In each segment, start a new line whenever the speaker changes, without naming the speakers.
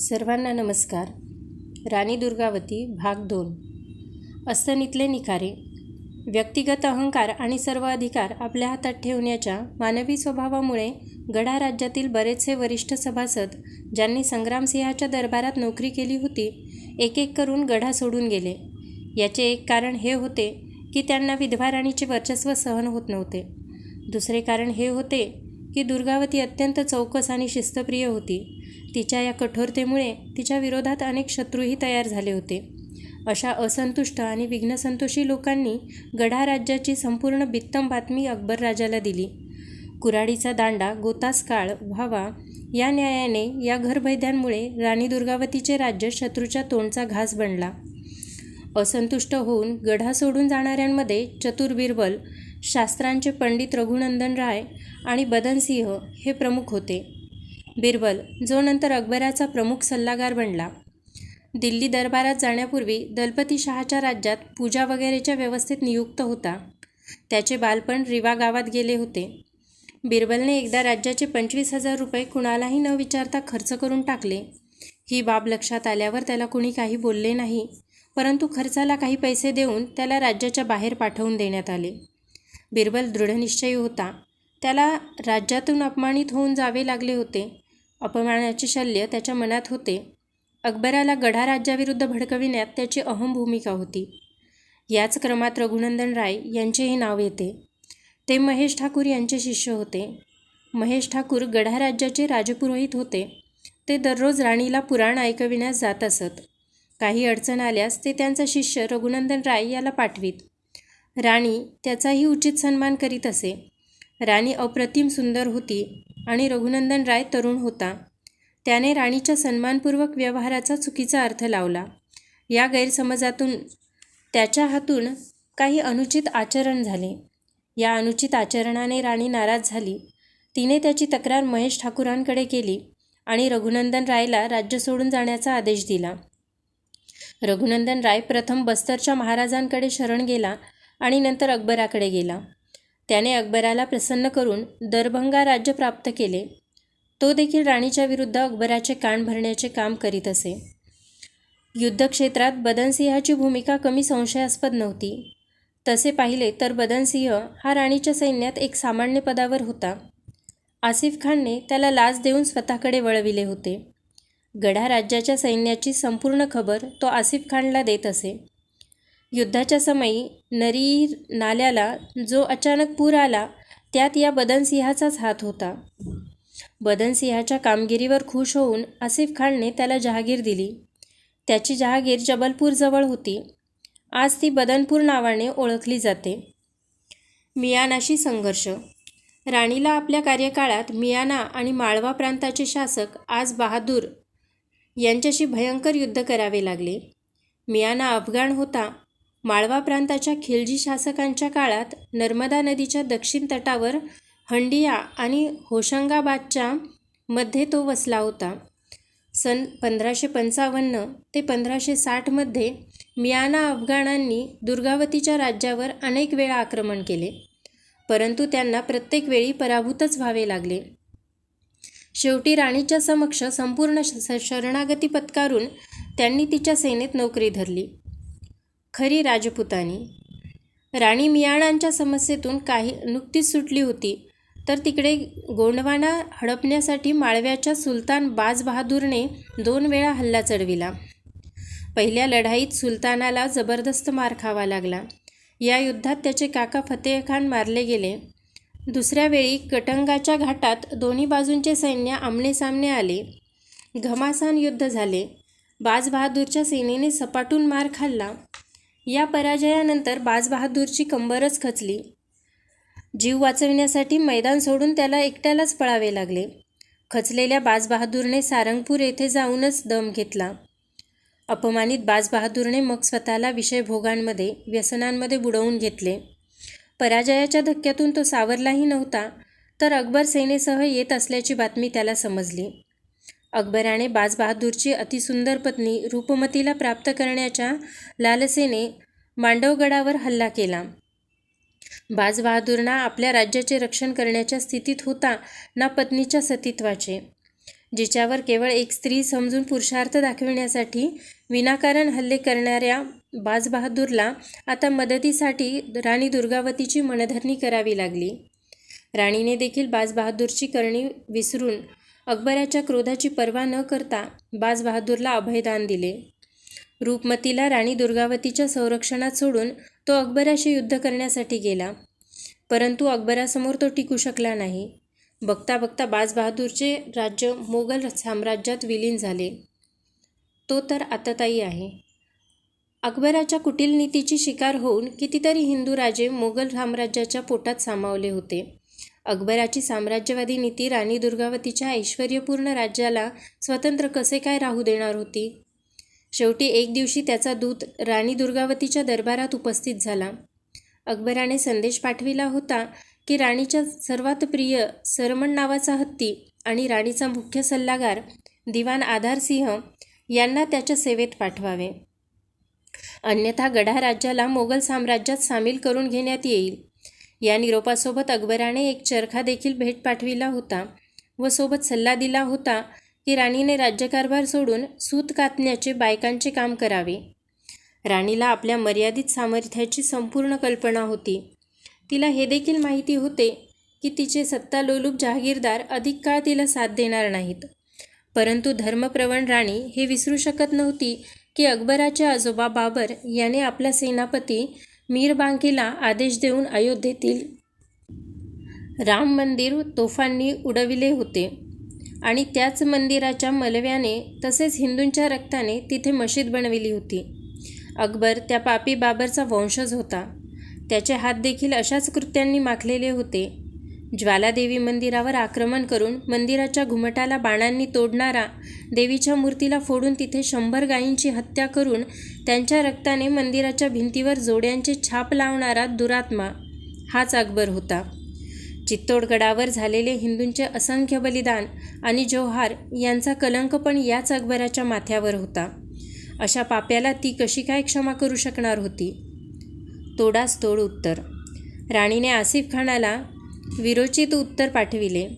सर्वांना नमस्कार. राणी दुर्गावती भाग दोन. अस्तनीतले निखारे. व्यक्तिगत अहंकार आणि सर्व अधिकार आपल्या हातात ठेवण्याच्या मानवी स्वभावामुळे गडा राज्यातील बरेचसे वरिष्ठ सभासद ज्यांनी संग्रामसिंहाच्या दरबारात नोकरी केली होती एक एक करून गढा सोडून गेले. याचे एक कारण हे होते की त्यांना विधवा राणीचे वर्चस्व सहन होत नव्हते. दुसरे कारण हे होते की दुर्गावती अत्यंत चौकस आणि शिस्तप्रिय होती. तिच्या या कठोरतेमुळे तिच्या विरोधात अनेक शत्रूही तयार झाले होते. अशा असंतुष्ट आणि विघ्नसंतोषी लोकांनी गढा राज्याची संपूर्ण बित्तम बातमी अकबर राजाला दिली. कुऱ्हाडीचा दांडा गोतास काळ व्हावा या न्यायाने या घरभैद्यांमुळे राणी दुर्गावतीचे राज्य शत्रूच्या तोंडचा घास बनला. असंतुष्ट होऊन गढा सोडून जाणाऱ्यांमध्ये चतुर बिरबल शास्त्रांचे पंडित रघुनंदन राय आणि बदनसिंह हे प्रमुख होते. बिरबल जो नंतर अकबराचा प्रमुख सल्लागार बनला. दिल्ली दरबारात जाण्यापूर्वी दलपती शहाच्या राज्यात पूजा वगैरेच्या व्यवस्थेत नियुक्त होता. त्याचे बालपण रिवा गावात गेले होते. बिरबलने एकदा राज्याचे पंचवीस हजार रुपये कुणालाही न विचारता खर्च करून टाकले. ही बाब लक्षात आल्यावर त्याला कुणी काही बोलले नाही परंतु खर्चाला काही पैसे देऊन त्याला राज्याच्या बाहेर पाठवून देण्यात आले. बिरबल दृढनिश्चयी होता. त्याला राज्यातून अपमानित होऊन जावे लागले होते. अपमानाचे शल्य त्याच्या मनात होते. अकबराला गढा राज्याविरुद्ध भडकविण्यात त्याची अहम भूमिका होती. याच क्रमात रघुनंदन राय यांचेही नाव येते. ते महेश ठाकूर यांचे शिष्य होते. महेश ठाकूर गढा राज्याचे राजपुरोहित होते. ते दररोज राणीला पुराण ऐकविण्यास जात असत. काही अडचण आल्यास ते त्यांचा शिष्य रघुनंदन राय याला पाठवीत. राणी त्याचाही उचित सन्मान करीत असे. राणी अप्रतिम सुंदर होती आणि रघुनंदन राय तरुण होता. त्याने राणीच्या सन्मानपूर्वक व्यवहाराचा चुकीचा अर्थ लावला. या गैरसमजातून त्याच्या हातून काही अनुचित आचरण झाले. या अनुचित आचरणाने राणी नाराज झाली. तिने त्याची तक्रार महेश ठाकूरांकडे केली आणि रघुनंदन रायला राज्य सोडून जाण्याचा आदेश दिला. रघुनंदन राय प्रथम बस्तरच्या महाराजांकडे शरण गेला आणि नंतर अकबराकडे गेला. त्याने अकबराला प्रसन्न करून दरभंगा राज्य प्राप्त केले. तो देखील राणीच्या विरुद्ध अकबराचे कान भरण्याचे काम करीत असे. युद्धक्षेत्रात बदनसिंहाची भूमिका कमी संशयास्पद नव्हती. तसे पाहिले तर बदनसिंह हा राणीच्या सैन्यात एक सामान्य पदावर होता. आसिफ खानने त्याला लाच देऊन स्वतःकडे वळविले होते. गढा राज्याच्या सैन्याची संपूर्ण खबर तो आसिफ खानला देत असे. युद्धाच्या समयी नरी नाल्याला जो अचानक पूर आला त्यात या बदनसिंहाचाच हात होता. बदनसिंहाच्या कामगिरीवर खुश होऊन आसिफ खानने त्याला जहागीर दिली. त्याची जहागीर जबलपूरजवळ होती. आज ती बदनपूर नावाने ओळखली जाते. मियानाशी संघर्ष. राणीला आपल्या कार्यकाळात मियाना आणि माळवा प्रांताचे शासक आज बहादूर यांच्याशी भयंकर युद्ध करावे लागले. मियाना अफगाण होता. माळवा प्रांताच्या खिलजी शासकांच्या काळात नर्मदा नदीच्या दक्षिण तटावर हंडिया आणि होशंगाबादच्या मध्ये तो वसला होता. सन पंधराशे पंचावन्न ते पंधराशे साठमध्ये मियाना अफगाणांनी दुर्गावतीच्या राज्यावर अनेक वेळा आक्रमण केले. परंतु त्यांना प्रत्येक वेळी पराभूतच व्हावे लागले. शेवटी राणीच्या समक्ष संपूर्ण शरणागती पत्कारून त्यांनी तिच्या सेनेत नोकरी धरली. खरी राजपुतानी. राणी मियाणांच्या समस्येतून काही नुकतीच सुटली होती तर तिकडे गोंडवाना हडपण्यासाठी माळव्याच्या सुलतान बाज बहादूरने दोन वेळा हल्ला चढविला. पहिल्या लढाईत सुलतानाला जबरदस्त मार खावा लागला. या युद्धात त्याचे काका फतेह खान मारले गेले. दुसऱ्या वेळी कटंगाच्या घाटात दोन्ही बाजूंचे सैन्य आमनेसामने आले. घमासान युद्ध झाले. बाज बहादूरच्या सेनेने सपाटून मार खाल्ला. या पराजयानंतर बाजबहादूरची कंबरच खचली. जीव वाचविण्यासाठी मैदान सोडून त्याला एकट्यालाच पळावे लागले. खचलेल्या बाजबहादूरने सारंगपूर येथे जाऊनच दम घेतला. अपमानित बाजबहादूरने मग स्वतःला विषयभोगांमध्ये व्यसनांमध्ये बुडवून घेतले. पराजयाच्या धक्क्यातून तो सावरलाही नव्हता तर अकबर सेनेसह येत असल्याची बातमी त्याला समजली. अकबराने बाजबहादूरची अतिसुंदर पत्नी रूपमतीला प्राप्त करण्याच्या लालसेने मांडवगडावर हल्ला केला. बाजबहादूरना आपल्या राज्याचे रक्षण करण्याच्या स्थितीत होता ना पत्नीच्या सतीत्वाचे. जिच्यावर केवळ एक स्त्री समजून पुरुषार्थ दाखविण्यासाठी विनाकारण हल्ले करणाऱ्या बाजबहादूरला आता मदतीसाठी राणी दुर्गावतीची मनधरणी करावी लागली. राणीने देखील बाजबहादूरची करणी विसरून अकबराच्या क्रोधाची पर्वा न करता बाजबहादूरला अभयदान दिले. रूपमतीला राणी दुर्गावतीच्या संरक्षणात सोडून तो अकबराशी युद्ध करण्यासाठी गेला. परंतु अकबरासमोर तो टिकू शकला नाही. बघता बघता बाजबहादूरचे राज्य मोगल साम्राज्यात विलीन झाले. तो तर आतताई आहे. अकबराच्या कुटील नीतीची शिकार होऊन कितीतरी हिंदू राजे मोगल साम्राज्याच्या पोटात सामावले होते. अकबराची साम्राज्यवादी नीती राणी दुर्गावतीच्या ऐश्वर्यपूर्ण राज्याला स्वतंत्र कसे काय राहू देणार होती? शेवटी एक दिवशी त्याचा दूत राणी दुर्गावतीच्या दरबारात उपस्थित झाला. अकबराने संदेश पाठविला होता की राणीच्या सर्वात प्रिय सरमण नावाचा हत्ती आणि राणीचा मुख्य सल्लागार दिवाण आधारसिंह यांना त्याच्या सेवेत पाठवावे. अन्यथा गढा राज्याला मोगल साम्राज्यात सामील करून घेण्यात येईल. या निरोपासोबत अकबराने एक चरखा देखील भेट पाठविला होता व सोबत सल्ला दिला होता की राणीने राज्यकारभार सोडून सूत कातण्याचे बायकांचे काम करावे. राणीला आपल्या मर्यादित सामर्थ्याची संपूर्ण कल्पना होती. तिला हे देखील माहिती होते की तिचे सत्तालोलूप जहागीरदार अधिक काळ तिला साथ देणार नाहीत. परंतु धर्मप्रवण राणी हे विसरू शकत नव्हती की अकबराचे आजोबा बाबर याने आपला सेनापती मीरबांकीला आदेश देऊन अयोध्येतील राम मंदिर तोफांनी उडविले होते. आणि त्याच मंदिराच्या मलव्याने तसेच हिंदूंच्या रक्ताने तिथे मशीद बनविली होती. अकबर त्या पापी बाबरचा वंशज होता. त्याचे हात देखील अशाच कृत्यांनी माखलेले होते. ज्वालादेवी मंदिरावर आक्रमण करून मंदिराच्या घुमटाला बाणांनी तोडणारा देवीच्या मूर्तीला फोडून तिथे शंभर गायींची हत्या करून त्यांच्या रक्ताने मंदिराच्या भिंतीवर जोड्यांचे छाप लावणारा दुरात्मा हाच अकबर होता. चित्तोडगडावर झालेले हिंदूंचे असंख्य बलिदान आणि जोहार यांचा कलंक पण याच अकबराच्या माथ्यावर होता. अशा पाप्याला ती कशी काय क्षमा करू शकणार होती? तोडास तोड उत्तर. राणीने आसिफ खानाला विरोचित उत्तर पाठविले.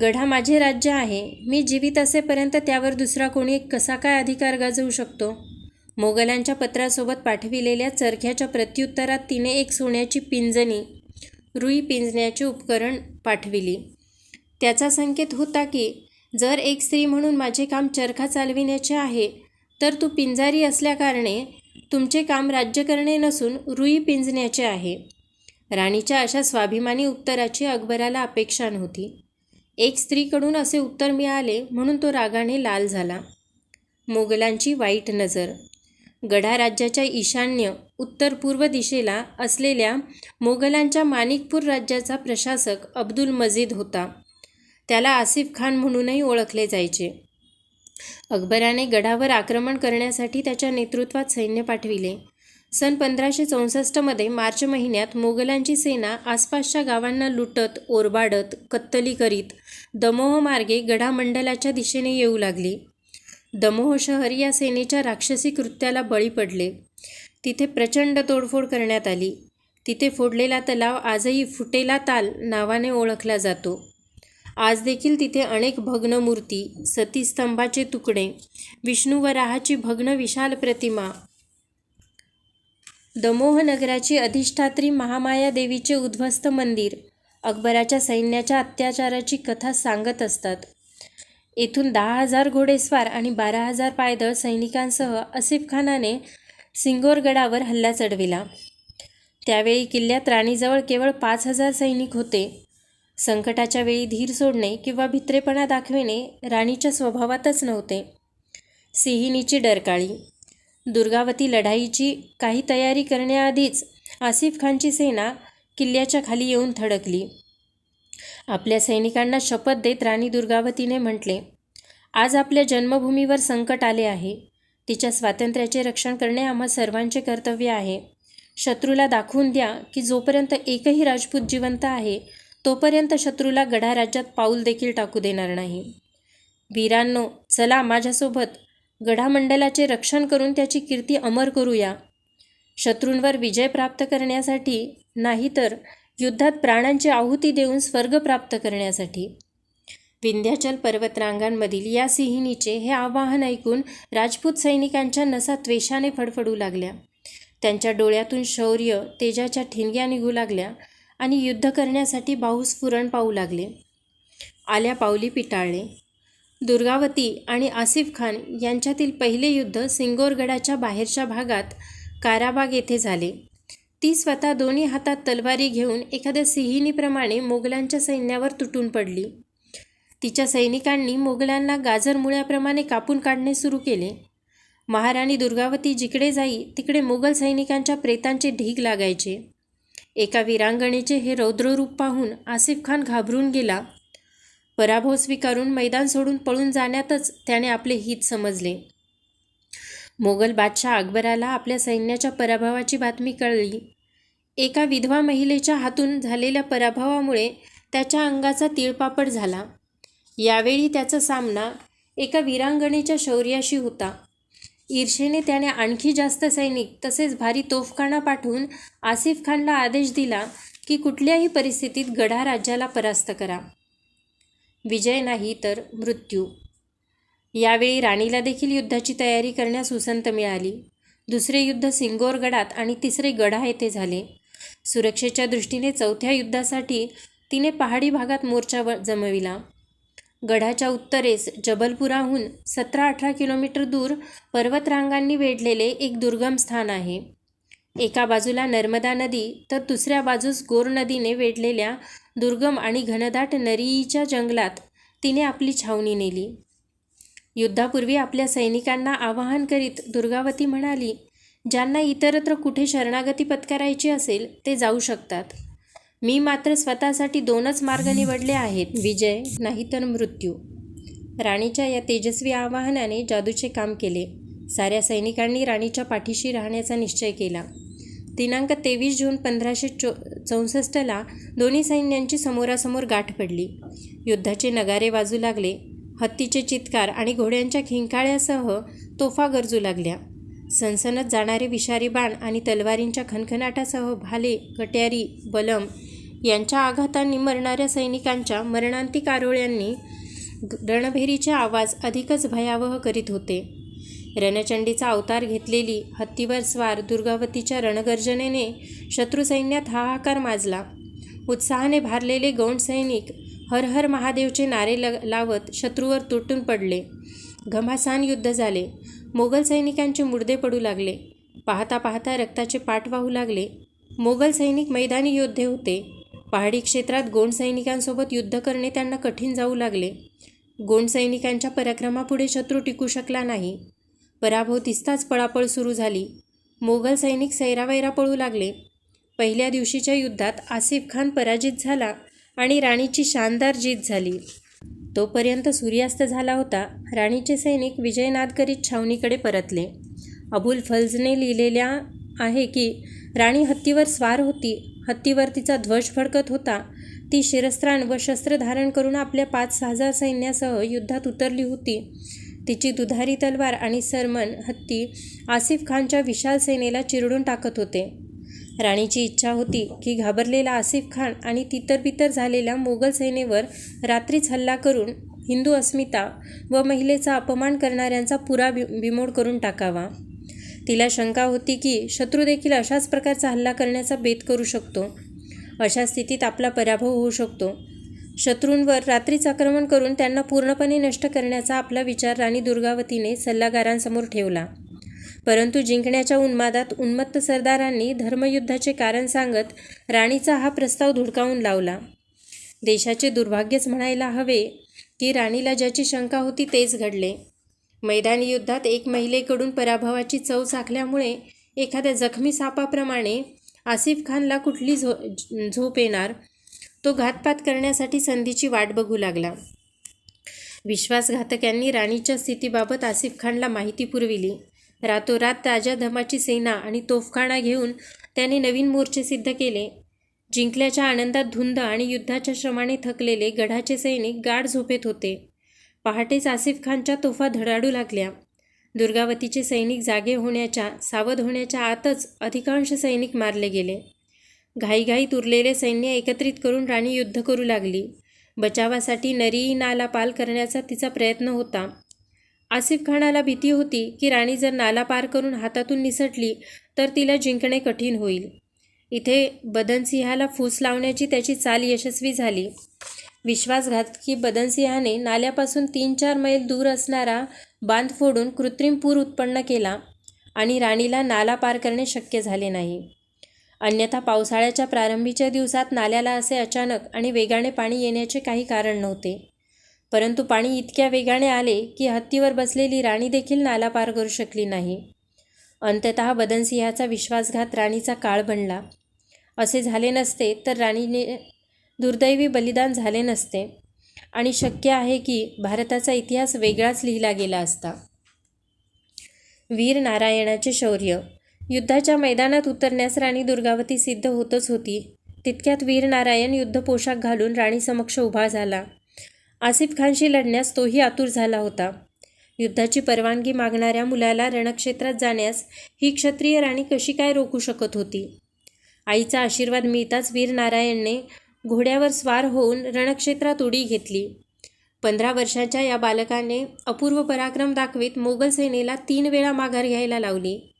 गढा माझे राज्य आहे. मी जीवित असेपर्यंत त्यावर दुसरा कोणी कसा काय अधिकार गाजवू शकतो? मोगलांच्या पत्रासोबत पाठविलेल्या चरख्याच्या प्रत्युत्तरात तिने एक सोन्याची पिंजणी रुई पिंजण्याचे उपकरण पाठविली. त्याचा संकेत होता की जर एक स्त्री म्हणून माझे काम चरखा चालविण्याचे आहे तर तू पिंजारी असल्याकारणे तुमचे काम राज्य करणे नसून रुई पिंजण्याचे आहे. राणीच्या अशा स्वाभिमानी उत्तराची अकबराला अपेक्षा नव्हती. एक स्त्रीकडून असे उत्तर मिळाले म्हणून तो रागाने लाल झाला. मोगलांची वाईट नजर. गढा राज्याच्या ईशान्य उत्तर पूर्व दिशेला असलेल्या मोगलांच्या माणिकपूर राज्याचा प्रशासक अब्दुल मजीद होता. त्याला आसिफ खान म्हणूनही ओळखले जायचे. अकबराने गडावर आक्रमण करण्यासाठी त्याच्या नेतृत्वात सैन्य पाठविले. सन पंधराशे चौसष्टमध्ये मार्च महिन्यात मोगलांची सेना आसपासच्या गावांना लुटत ओरबाडत कत्तली करीत दमोह मार्गे गडामंडलाच्या दिशेने येऊ लागली. दमोह शहर या सेनेच्या राक्षसी कृत्याला बळी पडले. तिथे प्रचंड तोडफोड करण्यात आली. तिथे फोडलेला तलाव आजही फुटेला ताल नावाने ओळखला जातो. आज देखील तिथे अनेक भग्न मूर्ती सतीस्तंभाचे तुकडे विष्णू वराहाची भग्न विशाल प्रतिमा दमोह नगराची अधिष्ठात्री महामाया देवीचे उद्ध्वस्त मंदिर. अकबराच्या सैन्याच्या अत्याचाराची कथा सांगत असतात. येथून दहा हजार घोडेस्वार आणि बारा हजार पायदळ सैनिकांसह आसिफ खानाने सिंगोरगडावर हल्ला चढविला. त्यावेळी किल्ल्यात राणीजवळ केवळ पाच हजार सैनिक होते. संकटाच्या वेळी धीर सोडणे किंवा भित्रेपणा दाखविणे राणीच्या स्वभावातच नव्हते. सिहिनीची डरकाळी दुर्गावती लढाईची काही तयारी करण्याआधीच आसिफ खानची सेना किल्ल्याच्या खाली येऊन थडकली आपल्या सैनिकांना शपथ देत राणी दुर्गावतीने म्हटले आज आपल्या जन्मभूमीवर संकट आले आहे. तिच्या स्वातंत्र्याचे रक्षण करणे आम्हा सर्वांचे कर्तव्य आहे. शत्रूला दाखवून द्या की जोपर्यंत एकही राजपूत जिवंत आहे तोपर्यंत शत्रूला गढा राज्यात पाऊल देखील टाकू देणार नाही. वीरांनो चला माझ्यासोबत गढामंडलाचे रक्षण करून त्याची कीर्ती अमर करूया. शत्रूंवर विजय प्राप्त करण्यासाठी नाही तर युद्धात प्राणांची आहुती देऊन स्वर्ग प्राप्त करण्यासाठी. विंध्याचल पर्वतरांगांमधील या सिंहिणीचे हे आवाहन ऐकून राजपूत सैनिकांच्या नसा त्वेषाने फडफडू लागल्या. त्यांच्या डोळ्यातून शौर्य तेजाच्या ठिणग्या निघू लागल्या आणि युद्ध करण्यासाठी बाहुस्फुरण पाहू लागले. आल्या पावली पिटाळले. दुर्गावती आणि आसिफ खान यांच्यातील पहिले युद्ध सिंगोरगडाच्या बाहेरच्या भागात काराबाग येथे झाले. ती स्वतः दोन्ही हातात तलवारी घेऊन एखाद्या सिंहिणीप्रमाणे मोगलांच्या सैन्यावर तुटून पडली. तिच्या सैनिकांनी मोगलांना गाजरमुळ्याप्रमाणे कापून काढणे सुरू केले. महाराणी दुर्गावती जिकडे जाई तिकडे मोगल सैनिकांच्या प्रेतांचे ढीग लागायचे. एका वीरांगणेचे हे रौद्ररूप पाहून आसिफ खान घाबरून गेला. पराभव स्वीकारून मैदान सोडून पळून जाण्यातच त्याने आपले हित समजले. मोगल बादशाह अकबराला आपल्या सैन्याच्या पराभवाची बातमी कळली. एका विधवा महिलेच्या हातून झालेल्या पराभवामुळे त्याच्या अंगाचा तिळपापड झाला. यावेळी त्याचा सामना एका वीरांगणेच्या शौर्याशी होता. ईर्षेने त्याने आणखी जास्त सैनिक तसेच भारी तोफखाना पाठवून आसिफ खानला आदेश दिला की कुठल्याही परिस्थितीत गढा राज्याला परास्त करा. विजय नाही तर मृत्यू. यावेळी राणीला देखील युद्धाची तयारी करण्यास उसंत मिळाली. दुसरे युद्ध सिंगोरगडात आणि तिसरे गढा येथे झाले. सुरक्षेच्या दृष्टीने चौथ्या युद्धासाठी तिने पहाडी भागात मोर्चा व जमविला. गडाच्या उत्तरेस जबलपुराहून सतरा अठरा किलोमीटर दूर पर्वतरांगांनी वेढलेले एक दुर्गम स्थान आहे. एका बाजूला नर्मदा नदी तर दुसऱ्या बाजूस गोर नदीने वेढलेल्या दुर्गम आणि घनदाट नरीईच्या जंगलात तिने आपली छावणी नेली. युद्धापूर्वी आपल्या सैनिकांना आवाहन करीत दुर्गावती म्हणाली ज्यांना इतरत्र कुठे शरणागती पत्करायची असेल ते जाऊ शकतात. मी मात्र स्वतःसाठी दोनच मार्ग निवडले आहेत विजय नाही तर मृत्यू. राणीच्या या तेजस्वी आवाहनाने जादूचे काम केले. साऱ्या सैनिकांनी राणीच्या पाठीशी राहण्याचा निश्चय केला. दिनांक तेवीस जून पंधराशे चो चौसष्टला दोन्ही सैन्यांची समोरासमोर गाठ पडली. युद्धाचे नगारे वाजू लागले. हत्तीचे चित्कार आणि घोड्यांच्या खिंकाळ्यासह तोफा गरजू लागल्या. सनसनत जाणारे विषारी बाण आणि तलवारींच्या खणखणाटासह भाले कट्यारी बलम यांच्या आघातांनी मरणाऱ्या सैनिकांच्या मरणांतिक आरोळ्यांनी रणभेरीचे आवाज अधिकच भयावह करीत होते. रणचंडीचा अवतार घेतलेली हत्तीवर स्वार दुर्गावतीच्या रणगर्जनेने शत्रुसैन्यात हाहाकार माजला. उत्साहाने भारलेले गौंड सैनिक हर हर महादेवचे नारे ल लावत शत्रूवर तुटून पडले. घमासान युद्ध झाले. मोगल सैनिकांचे मुडदे पडू लागले. पाहता पाहता रक्ताचे पाठ वाहू लागले. मोगल सैनिक मैदानी योद्धे होते. पहाडी क्षेत्रात गोंड सैनिकांसोबत युद्ध करणे त्यांना कठीण जाऊ लागले. गोंड सैनिकांच्या पराक्रमापुढे शत्रू टिकू शकला नाही. पराभव तिसताच पळापळ सुरू झाली. मोगल सैनिक सैरावैरा पळू लागले. पहिल्या दिवशीच्या युद्धात आसिफ खान पराजित झाला आणि राणीची शानदार जीत झाली. तोपर्यंत सूर्यास्त झाला होता. राणीचे सैनिक विजयनाद करीत छावणीकडे परतले. अबुल फल्जने लिहिलेल्या आहे की राणी हत्तीवर स्वार होती. हत्तीवर तिचा ध्वज फडकत होता. ती शिरस्त्राण व शस्त्र धारण करून आपल्या पाच हजार सैन्यासह युद्धात उतरली होती. तिची दुधारी तलवार आणि सरमन हत्ती आसिफ खानच्या विशाल सेनेला चिरडून टाकत होते. राणीची इच्छा होती की घाबरलेला आसिफ खान आणि तितरबितर झालेल्या मोगल सेनेवर रात्रीच हल्ला करून हिंदू अस्मिता व महिलेचा अपमान करणाऱ्यांचा पुरा बि बिमोड करून टाकावा. तिला शंका होती की शत्रू देखील अशाच प्रकारचा हल्ला करण्याचा बेत करू शकतो. अशा स्थितीत आपला पराभव होऊ शकतो. शत्रूंवर रात्रीच आक्रमण करून त्यांना पूर्णपणे नष्ट करण्याचा आपला विचार राणी दुर्गावतीने सल्लागारांसमोर ठेवला. परंतु जिंकण्याच्या उन्मादात उन्मत्त सरदारांनी धर्मयुद्धाचे कारण सांगत राणीचा हा प्रस्ताव धुडकावून लावला. देशाचे दुर्भाग्यच म्हणायला हवे की राणीला ज्याची शंका होती तेच घडले. मैदानी युद्धात एक महिलेकडून पराभवाची चव चाखल्यामुळे एखाद्या जखमी सापाप्रमाणे आसिफ खानला कुठली झो झोप येणार? तो घातपात करण्यासाठी संधीची वाट बघू लागला. विश्वासघातकांनी राणीच्या स्थितीबाबत आसिफ खानला माहिती पुरविली. रातोरात राजा धमाची सेना आणि तोफखाना घेऊन त्याने नवीन मोर्चे सिद्ध केले. जिंकल्याच्या आनंदात धुंद आणि युद्धाच्या श्रमाने थकलेले गढाचे सैनिक गाढ झोपेत होते. पहाटेच आसिफ खानच्या तोफा धडाडू लागल्या. दुर्गावतीचे सैनिक जागे होण्याच्या सावध होण्याच्या आतच अधिकांश सैनिक मारले गेले. घाईघाईत उरलेले सैन्य एकत्रित करून राणी युद्ध करू लागली. बचावासाठी नरी नाला पाल करण्याचा तिचा प्रयत्न होता. आसिफ खानाला भीती होती की राणी जर नाला पार करून हातातून निसटली तर तिला जिंकणे कठीण होईल. इथे बदनसिंहाला फूस लावण्याची त्याची चाल यशस्वी झाली. विश्वासघातकी बदनसिंहाने नाल्यापासून तीन चार मैल दूर असणारा बांध फोडून कृत्रिम पूर उत्पन्न केला आणि राणीला नाला पार करणे शक्य झाले नाही. अन्यथा पावसाळ्याच्या प्रारंभीच्या दिवसात नाल्याला असे अचानक आणि वेगाने पाणी येण्याचे काही कारण नव्हते. परंतु पाणी इतक्या वेगाने आले की हत्तीवर बसलेली राणी देखील नाला पार करू शकली नाही. अंततः बदनसिंहाचा विश्वासघात राणीचा काळ बनला. असे झाले नसते तर राणीने दुर्दैवी बलिदान झाले नसते. आणि शक्य आहे की भारताचा इतिहास वेगळाच लिहिला गेला असता. वीर नारायणाचे शौर्य युद्धाच्या मैदानात उतरण्यास राणी दुर्गावती सिद्ध होतच होती. तितक्यात वीरनारायण युद्ध पोशाख घालून राणीसमक्ष उभा झाला. आसिफ खानशी लढण्यास तोही आतुर झाला होता. युद्धाची परवानगी मागणाऱ्या मुलाला रणक्षेत्रात जाण्यास ही क्षत्रिय राणी कशी काय रोखू शकत होती? आईचा आशीर्वाद मिळताच वीरनारायणने घोड्यावर स्वार होऊन रणक्षेत्रात उडी घेतली. पंधरा वर्षाच्या या बालकाने अपूर्व पराक्रम दाखवीत मोगल सेनेला तीन वेळा माघार घ्यायला लावली.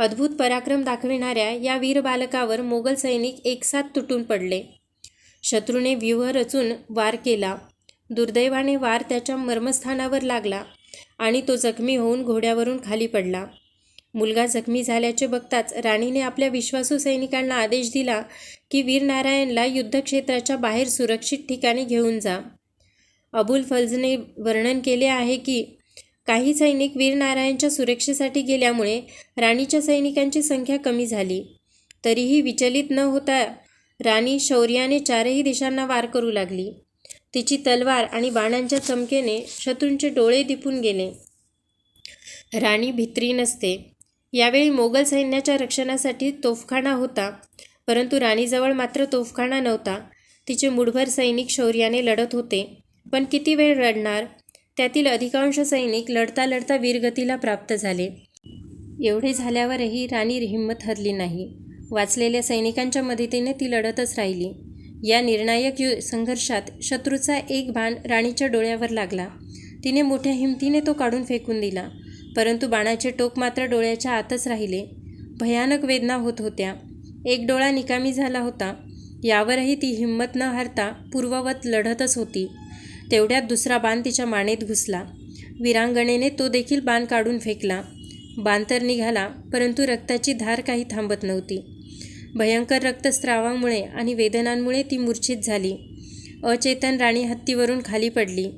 अद्भुत पराक्रम दाखविणाऱ्या या वीर बालकावर मोगल सैनिक एकसाथ तुटून पडले. शत्रूने व्यूह रचून वार केला. दुर्दैवाने वार त्याच्या मर्मस्थानावर लागला आणि तो जखमी होऊन घोड्यावरून खाली पडला. मुलगा जखमी झाल्याचे बघताच राणीने आपल्या विश्वासू सैनिकांना आदेश दिला की वीरनारायणला युद्धक्षेत्राच्या बाहेर सुरक्षित ठिकाणी घेऊन जा. अबुल फजने वर्णन केले आहे की काही सैनिक वीरनारायणच्या सुरक्षेसाठी गेल्यामुळे राणीच्या सैनिकांची संख्या कमी झाली. तरीही विचलित न होता राणी शौर्याने चारही दिशांना वार करू लागली. तिची तलवार आणि बाणांच्या चमकेने शत्रूंचे डोळे दिपून गेले. राणी भित्री नसते. यावेळी मोगल सैन्याच्या रक्षणासाठी तोफखाना होता परंतु राणीजवळ मात्र तोफखाना नव्हता. तिचे मुठभर सैनिक शौर्याने लढत होते. पण किती वेळ लढणार? त्यातील अधिकांश सैनिक लढता लढता वीरगतीला प्राप्त झाले. एवढे झाल्यावरही राणी हिंमत हरली नाही. वाचलेल्या सैनिकांच्या मदतीने ती लढतच राहिली. या निर्णायक यु संघर्षात शत्रूचा एक बाण राणीच्या डोळ्यावर लागला. तिने मोठ्या हिमतीने तो काढून फेकून दिला. परंतु बाणाचे टोक मात्र डोळ्याच्या आतच राहिले. भयानक वेदना होत होत्या. एक डोळा निकामी झाला होता. यावरही ती हिंमत न हारता पूर्ववत लढतच होती. तेवढ्यात दुसरा बाण तिच्या मानेत घुसला. विरांगणेने तो देखील बाण काढून फेकला. बाण तर निघाला परंतु रक्ताची धार काही थांबत नव्हती. भयंकर रक्तस्रावामुळे आणि वेदनांमुळे ती मूर्छित झाली. अचेतन राणी हत्तीवरून खाली पडली.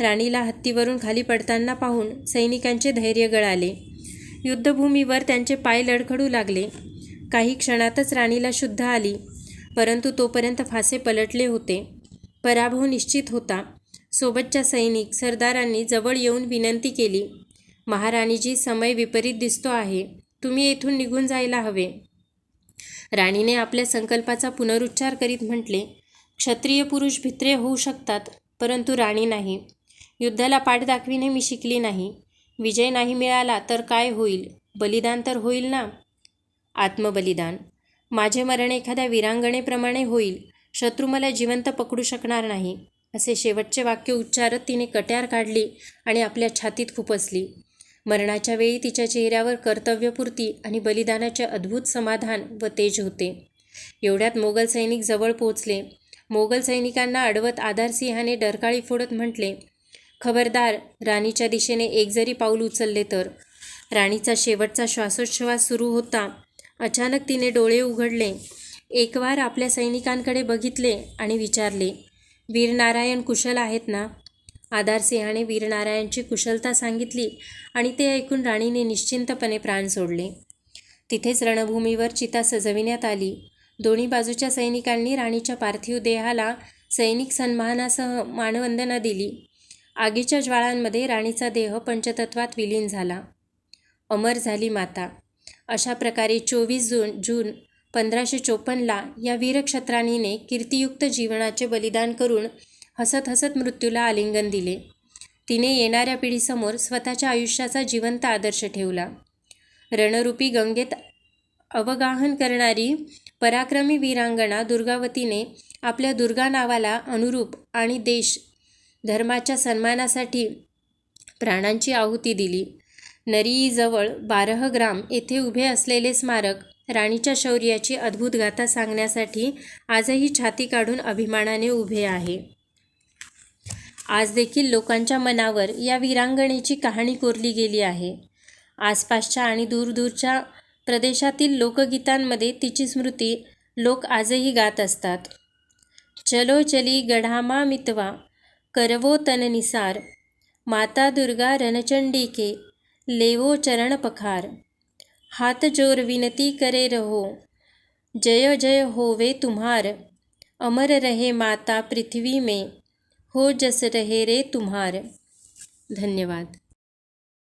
राणीला हत्तीवरून खाली पडताना पाहून सैनिकांचे धैर्य गळाले. युद्धभूमीवर त्यांचे पाय लडखडू लागले. काही क्षणातच राणीला शुद्ध आली परंतु तोपर्यंत फासे पलटले होते. पराभव निश्चित होता. सोबतच्या सैनिक सरदारांनी जवळ येऊन विनंती केली महाराणीजी समय विपरीत दिसतो आहे. तुम्ही येथून निघून जायला हवे. राणीने आपल्या संकल्पाचा पुनरुच्चार करीत म्हटले क्षत्रिय पुरुष भित्रे होऊ शकतात परंतु राणी नाही. युद्धाला पाठ दाखविणे मी शिकली नाही. विजय नाही मिळाला तर काय होईल? बलिदान तर होईल ना? आत्मबलिदान. माझे मरण एखाद्या वीरांगणेप्रमाणे होईल. शत्रू मला जिवंत पकडू शकणार नाही. असे शेवटचे वाक्य उच्चारत तिने कट्यार काढली आणि आपल्या छातीत खुपसली मरणाच्या वेळी तिच्या चेहऱ्यावर कर्तव्यपूर्ती आणि बलिदानाचे अद्भुत समाधान व तेज होते. एवढ्यात मोगल सैनिक जवळ पोहोचले. मोगल सैनिकांना अडवत आधारसिंहाने डरकाळी फोडत म्हटले खबरदार राणीच्या दिशेने एक जरी पाऊल उचलले तर. राणीचा शेवटचा श्वासोच्छ्वास सुरू होता. अचानक तिने डोळे उघडले. एकवार आपल्या सैनिकांकडे बघितले आणि विचारले वीरनारायण कुशल आहेत ना? आधारसिंहाने वीरनारायणची कुशलता सांगितली आणि ते ऐकून राणीने निश्चिंतपणे प्राण सोडले. तिथेच रणभूमीवर चिता सजविण्यात आली. दोन्ही बाजूच्या सैनिकांनी राणीच्या पार्थिव देहाला सैनिक सन्मानासह मानवंदना दिली. आगीच्या ज्वाळांमध्ये राणीचा देह पंचतत्वात विलीन झाला. अमर झाली माता. अशा प्रकारे चोवीस जून जून पंधराशे चोपन्नला या वीरक्षत्राणीने कीर्तियुक्त जीवनाचे बलिदान करून हसत हसत मृत्यूला आलिंगन दिले. तिने येणाऱ्या पिढीसमोर स्वतःच्या आयुष्याचा जिवंत आदर्श ठेवला. रणरूपी गंगेत अवगाहन करणारी पराक्रमी वीरांगणा दुर्गावतीने आपल्या दुर्गा नावाला अनुरूप आणि देश धर्माच्या सन्मानासाठी प्राणांची आहुती दिली. नरीजवळ बारहग्राम येथे उभे असलेले स्मारक राणीच्या शौर्याची अद्भुत गाथा सांगण्यासाठी आजही छाती काढून अभिमानाने उभे आहे. आज देखील लोकांच्या मनावर या वीरांगणेची कहाणी कोरली गेली आहे. आसपासच्या आणि दूरदूरच्या प्रदेशातील लोकगीतांमध्ये तिची स्मृती लोक आजही गात असतात. चलो चली गढामा मितवा करवो तननिसार माता दुर्गा रणचंडी के लेवो चरण पखार. हाथ जोर विनती करे रहो. जय जय होवे तुम्हार. अमर रहे माता पृथ्वी में. हो जस रहे रे तुम्हार. धन्यवाद.